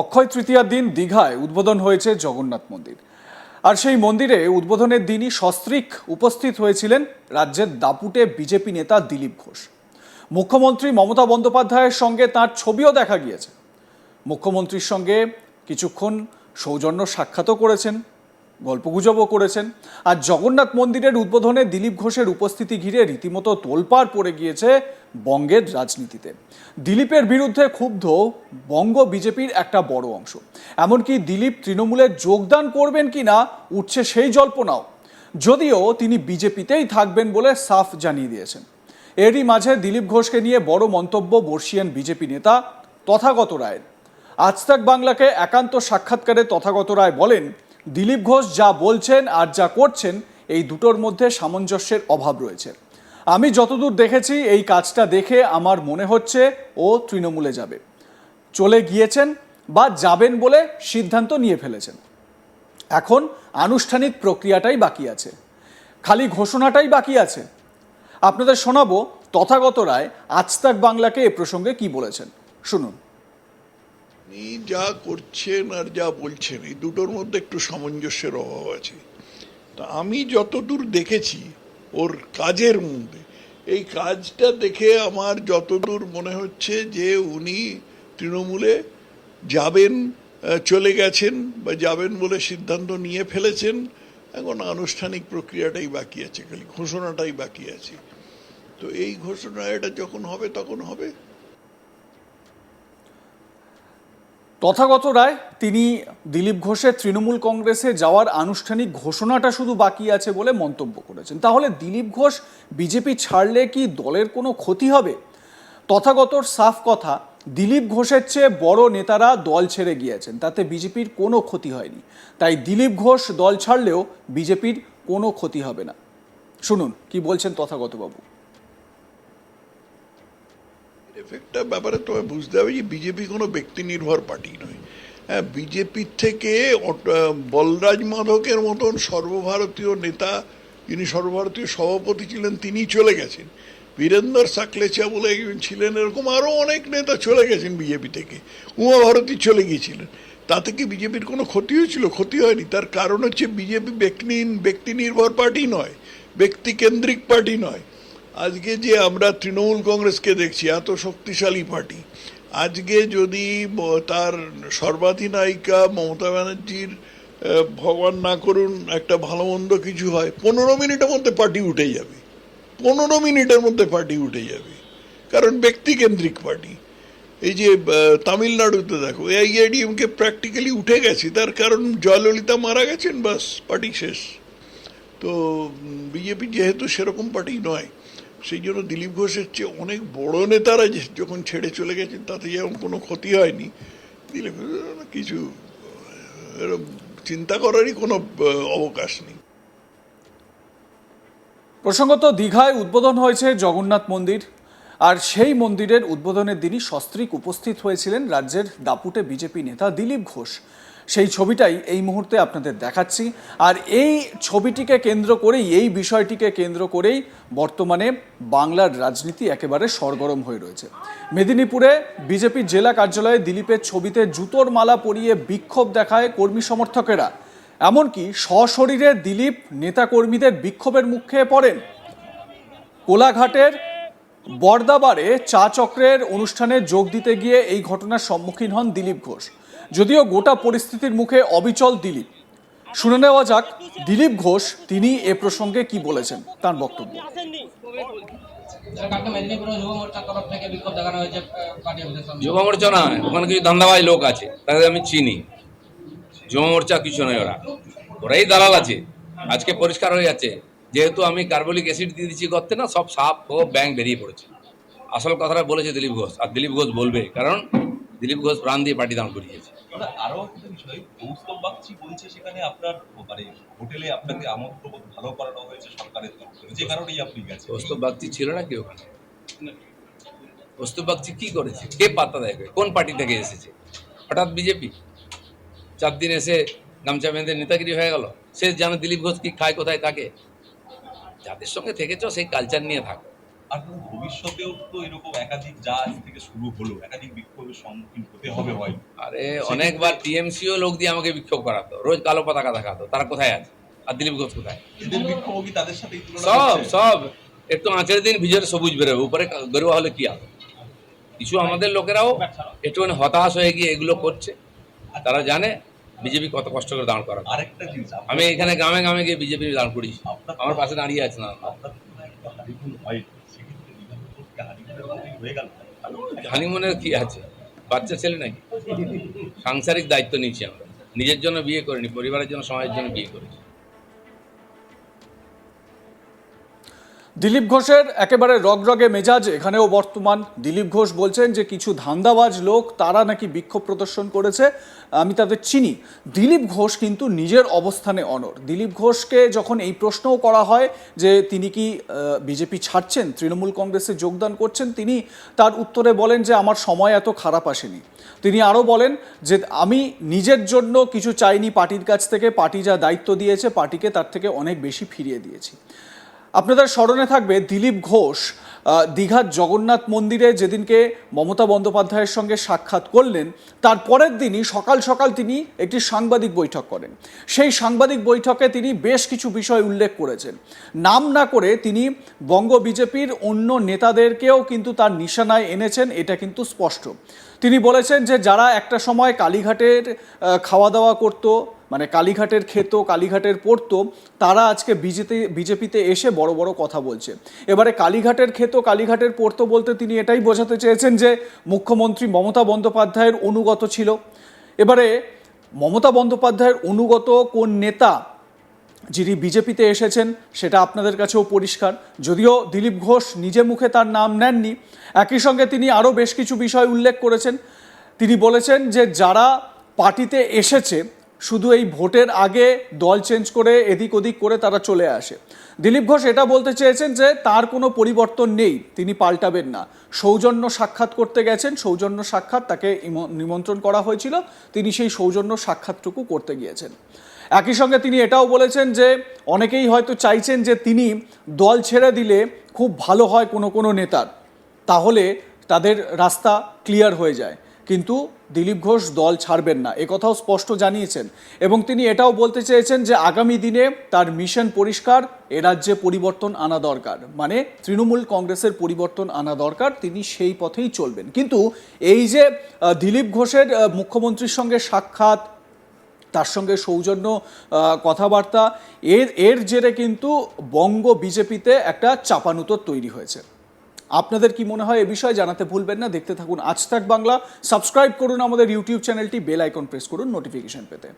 অক্ষয় তৃতীয়ার দিন দীঘায় উদ্বোধন হয়েছে জগন্নাথ মন্দির। আর সেই মন্দিরে উদ্বোধনের দিনই সস্ত্রীক উপস্থিত হয়েছিলেন রাজ্যের দাপুটে বিজেপি নেতা দিলীপ ঘোষ। মুখ্যমন্ত্রী মমতা বন্দ্যোপাধ্যায়ের সঙ্গে তার ছবিও দেখা গিয়েছে। মুখ্যমন্ত্রীর সঙ্গে কিছুক্ষণ সৌজন্য সাক্ষাৎও করেছেন, গল্পগুজবও করেছেন। আর জগন্নাথ মন্দিরের উদ্বোধনে দিলীপ ঘোষের উপস্থিতি ঘিরে রীতিমতো তোলপাড় পড়ে গিয়েছে বঙ্গের রাজনীতিতে। দিলীপের বিরুদ্ধে ক্ষুব্ধ বঙ্গ বিজেপির একটা বড় অংশ। এমনকি দিলীপ তৃণমূলে যোগদান করবেন কি না উঠছে সেই জল্পনাও। যদিও তিনি বিজেপিতেই থাকবেন বলে সাফ জানিয়ে দিয়েছেন। এরই মাঝে দিলীপ ঘোষকে নিয়ে বড় মন্তব্য বর্ষিয়ান বিজেপি নেতা তথাগত রায়ের। আজ তাক বাংলাকে একান্ত সাক্ষাৎকারে তথাগত রায় বলেন, দিলীপ ঘোষ যা বলছেন আর যা করছেন, এই দুটোর মধ্যে সামঞ্জস্যের অভাব রয়েছে। আমি যতদূর দেখেছি, এই কাজটা দেখে আমার মনে হচ্ছে ও তৃণমূলে যাবে। চলে গিয়েছেন বা যাবেন বলে সিদ্ধান্ত নিয়ে ফেলেছেন। এখন আনুষ্ঠানিক প্রক্রিয়াটাই বাকি আছে। খালি ঘোষণাটাই বাকি আছে। আপনাদের শোনাবো তথাগত রায় আজ তাক বাংলাকে এ প্রসঙ্গে কি বলেছেন। শুনুন। যা করছেন আর যা বলছেন, এই দুটোর মধ্যে একটু সামঞ্জস্যের অভাব আছে। তা আমি যতদূর দেখেছি ওর কাজের মধ্যে। এই কাজটা দেখে আমার যতদূর মনে হচ্ছে যে উনি তৃণমূলে যাবেন চলে গেছেন বা যাবেন বলে সিদ্ধান্ত নিয়ে ফেলেছেন, এখন আনুষ্ঠানিক প্রক্রিয়াটাই বাকি আছে, খালি ঘোষণাটাই বাকি আছে। তো এই ঘোষণা এটা যখন হবে তখন হবে? তথাগত রায়, তিনি দিলীপ ঘোষের তৃণমূল কংগ্রেসে যাওয়ার আনুষ্ঠানিক ঘোষণাটা শুধু বাকি আছে বলে মন্তব্য করেছেন। তাহলে দিলীপ ঘোষ বিজেপি ছাড়লে কি দলের কোনো ক্ষতি হবে? তথাগতর সাফ কথা, দিলীপ ঘোষের চেয়ে বড় নেতারা দল ছেড়ে গিয়েছেন, তাতে বিজেপির কোনো ক্ষতি হয়নি। তাই দিলীপ ঘোষ দল ছাড়লেও বিজেপির কোনো ক্ষতি হবে না। শুনুন, কি বলছেন তথাগতবাবু? এফেক্টটা ব্যাপারে তোমায় বুঝতে হবে যে বিজেপি কোনো ব্যক্তি নির্ভর পার্টি নয়। হ্যাঁ বিজেপির থেকে বলরাজ মাধকের মতন সর্বভারতীয় নেতা, যিনি সর্বভারতীয় সভাপতি ছিলেন, তিনি চলে গেছেন। বীরেন্দর সাকলেচা বলে একজন ছিলেন, এরকম আরও অনেক নেতা চলে গেছেন বিজেপি থেকে। উমা ভারতী চলে গিয়েছিলেন। তাতে কি বিজেপির কোনো ক্ষতি হয়েছিল? ক্ষতি হয়নি। তার কারণ হচ্ছে বিজেপি ব্যক্তি ব্যক্তি নির্ভর পার্টি নয়, ব্যক্তি কেন্দ্রিক পার্টি নয়। আজকে যে আমরা তৃণমূল কংগ্রেসকে দেখছি, এত শক্তিশালী পার্টি। আজকে যদি তার সর্বাধিনায়িকা মমতা ব্যানার্জির ভগবান না করুন, একটা ভালো মন্দ কিছু হয়, পনেরো মিনিটের মধ্যে পার্টি উঠে যাবে। পনেরো মিনিটের মধ্যে পার্টি উঠে যাবে। কারণ ব্যক্তিকেন্দ্রিক পার্টি। এই যে তামিলনাড়ুতে দেখো, এআইএডিএমকে প্র্যাকটিক্যালি উঠে গেছে, তার কারণ জয়ললিতা মারা গেছেন, বাস, পার্টি শেষ। তো বিজেপি যেহেতু সেরকম পার্টি নয় সেই জন্য দিলীপ ঘোষের চেয়ে অনেক বড় নেতারা যখন ছেড়ে চলে গেছেন, তাতে যেমন কোনো ক্ষতি হয়নি। দিলীপ কিছু চিন্তা করারই কোনো অবকাশ নেই। প্রসঙ্গত দীঘায় উদ্বোধন হয়েছে জগন্নাথ মন্দির। আর সেই মন্দিরের উদ্বোধনের দিনই সস্ত্রীক উপস্থিত হয়েছিলেন রাজ্যের দাপুটে বিজেপি নেতা দিলীপ ঘোষ। সেই ছবিটাই এই মুহূর্তে আপনাদের দেখাচ্ছি। আর এই ছবিটিকে কেন্দ্র করেই, এই বিষয়টিকে কেন্দ্র করেই বর্তমানে বাংলার রাজনীতি একেবারে সরগরম হয়ে রয়েছে। মেদিনীপুরে বিজেপির জেলা কার্যালয়ে দিলীপের ছবিতে জুতোর মালা পরিয়ে বিক্ষোভ দেখায় কর্মী সমর্থকেরা। এমনকি সশরীরে দিলীপ নেতাকর্মীদের বিক্ষোভের মুখে পড়েন। কোলাঘাটের বর্দাবারে চা চক্রের অনুষ্ঠানে যোগ দিতে গিয়ে এই ঘটনার সম্মুখীন হন দিলীপ ঘোষ। যদিও গোটা পরিস্থিতির মুখে অবিচল দিলীপ। শুনে নেওয়া যাক দিলীপ ঘোষ তিনি এ প্রসঙ্গে কি বলেছেন তার বক্তব্য। যুব মোর্চা নয় ওখানে কিছু ধান্দাবাজ লোক আছে তাদের আমি চিনি। যুব মোর্চা কিছু নয় ওরা। ওরাই দালাল আছে। আজকে পরিষ্কার হয়ে যাচ্ছে। যেহেতু আমি কার্বলিক অ্যাসিড দিয়ে দিচ্ছি করতে না সব সাপ ও ব্যাং বেরিয়ে পড়েছে। আসল কথাটা বলেছে দিলীপ ঘোষ আর দিলীপ ঘোষ বলবে কারণ দিলীপ ঘোষ প্রাণ দিয়ে পার্টি দান করিয়েছে। আরও একটা বিষয় কৌস্তব বাগচি বলছে সেখানে আপনার মানে হোটেলে আপনাকে আমন্ত্রণ ভালো করানো হয়েছে সরকারের তরফ থেকে? যে কারণেই আপনি গেছেন। কৌস্তব বাগচি ছিল না কি ওখানে? কৌস্তব বাগচি কি করেছে? কে পাত্তা দেয়? কোন পার্টি থেকে এসেছে? হঠাৎ বিজেপি? চার দিন এসে গামছা বেঁধে নেতাগিরি হয়ে গেল। সে জানে দিলীপ ঘোষ কি খায়, কোথায় থাকে? যাদের সঙ্গে থেকেছ, সেই কালচার নিয়ে থাকো। আর ভবিষ্যতেও তো এরকম একাধিক যা আজ থেকে শুরু হলো একাধিক বিক্ষোভের সম্মুখীন হতে হবে হয় আরে অনেকবার টিএমসিও লোক দিয়ে আমাকে বিক্ষোভ করাতো রোজ কালো পতাকা দেখাতো তারা কোথায় আছে? আর দিলীপ ঘোষ কোথায়? এদের বিক্ষোভ কি তাদের সাথে সব সব। একটু আঁচড়ে দিন ভিজরে সবুজ বেরোবে উপরে গরুয়া হলে কি হবে? কিছু আমাদের লোকেরাও একটুখানি হতাশ হয়ে গিয়ে এগুলো করছে। তারা জানে বিজেপি কত কষ্ট করে দাঁড় করা আরেকটা জিনিস আমি এখানে গ্রামে গ্রামে গিয়ে বিজেপি দাঁড় আপনার আমার পাশে দাঁড়িয়ে আছে না। হানিমুনের কি আছে? বাচ্চা ছেলে নাকি? সাংসারিক দায়িত্ব নিয়েছি আমরা। নিজের জন্য বিয়ে করিনি, পরিবারের জন্য, সমাজের জন্য বিয়ে করেছি। দিলীপ ঘোষের একেবারে রগরগে মেজাজ, এখানেও বর্তমান দিলীপ ঘোষ বলছেন যে কিছু ধান্দাবাজ লোক, তারা নাকি বিক্ষোভ প্রদর্শন করেছে। আমি তাদের চিনি। দিলীপ ঘোষ কিন্তু নিজের অবস্থানে অনর দিলীপ ঘোষকে যখন এই প্রশ্নও করা হয় যে তিনি কি বিজেপি ছাড়ছেন, তৃণমূল কংগ্রেসে যোগদান করছেন, তিনি তার উত্তরে বলেন যে আমার সময় এত খারাপ আসেনি। তিনি আরও বলেন যে আমি নিজের জন্য কিছু চাইনি, পার্টির কাছ থেকে, পার্টি যা দায়িত্ব দিয়েছে, পার্টিকে তার থেকে অনেক বেশি ফিরিয়ে দিয়েছি। আপনাদের স্মরণে থাকবে দিলীপ ঘোষ দীঘার জগন্নাথ মন্দিরে যেদিনকে মমতা বন্দ্যোপাধ্যায়ের সঙ্গে সাক্ষাৎ করলেন, তার পরের দিনই সকাল সকাল তিনি একটি সাংবাদিক বৈঠক করেন। সেই সাংবাদিক বৈঠকে তিনি বেশ কিছু বিষয় উল্লেখ করেছেন। নাম না করে তিনি বঙ্গ বিজেপির অন্য নেতাদেরকেও কিন্তু তার নিশানায় এনেছেন, এটা কিন্তু স্পষ্ট। তিনি বলেছেন যে যারা একটা সময় কালীঘাটের খাওয়া দাওয়া করতো মানে কালীঘাটের খেত কালীঘাটের পড়তো তারা আজকে বিজেপি, বিজেপিতে এসে বড় বড় কথা বলছে। এবারে কালীঘাটের খেত কালীঘাটের পড়তো বলতে তিনি এটাই বোঝাতে চেয়েছেন যে, মুখ্যমন্ত্রী মমতা বন্দ্যোপাধ্যায়ের অনুগত ছিল। এবারে মমতা বন্দ্যোপাধ্যায়ের অনুগত কোন নেতা যিনি বিজেপিতে এসেছেন, সেটা আপনাদের কাছেও পরিষ্কার। যদিও দিলীপ ঘোষ নিজে মুখে তার নাম নেননি, একই সঙ্গে তিনি আরও বেশ কিছু বিষয় উল্লেখ করেছেন। তিনি বলেছেন যে, যারা পার্টিতে এসেছে শুধু এই ভোটের আগে দল চেঞ্জ করে এদিক ওদিক করে তারা চলে আসে। দিলীপ ঘোষ এটা বলতে চেয়েছেন যে তার কোনো পরিবর্তন নেই, তিনি পাল্টাবেন না। সৌজন্য সাক্ষাৎ করতে গেছেন, সৌজন্য সাক্ষাৎ তাকে নিমন্ত্রণ করা হয়েছিল, তিনি সেই সৌজন্য সাক্ষাৎটুকু করতে গিয়েছেন। একই সঙ্গে তিনি এটাও বলেছেন যে অনেকেই হয়তো চাইছেন যে তিনি দল ছেড়ে দিলে খুব ভালো হয় কোনো কোনো নেতার, তাহলে তাদের রাস্তা ক্লিয়ার হয়ে যায়। কিন্তু দিলীপ ঘোষ দল ছাড়বেন না। একথাও স্পষ্ট জানিয়েছেন। এবং তিনি এটাও বলতে চেয়েছেন যে আগামী দিনে তার মিশন পরিষ্কার, এ রাজ্যে পরিবর্তন আনা দরকার। মানে তৃণমূল কংগ্রেসের পরিবর্তন আনা দরকার, তিনি সেই পথেই চলবেন। কিন্তু এই যে দিলীপ ঘোষের মুখ্যমন্ত্রীর সঙ্গে সাক্ষাৎ, তার সঙ্গে সৌজন্য কথাবার্তা, এর এর জেরে কিন্তু বঙ্গ বিজেপিতে একটা চাপানুতর তৈরি হয়েছে। আপনাদের কি মনে হয় এ বিষয়ে জানাতে ভুলবেন না? দেখতে থাকুন আজ তাক বাংলা। সাবস্ক্রাইব করুন আমাদের ইউটিউব চ্যানেলটি, বেল আইকন প্রেস করুন, নোটিফিকেশন পেতে।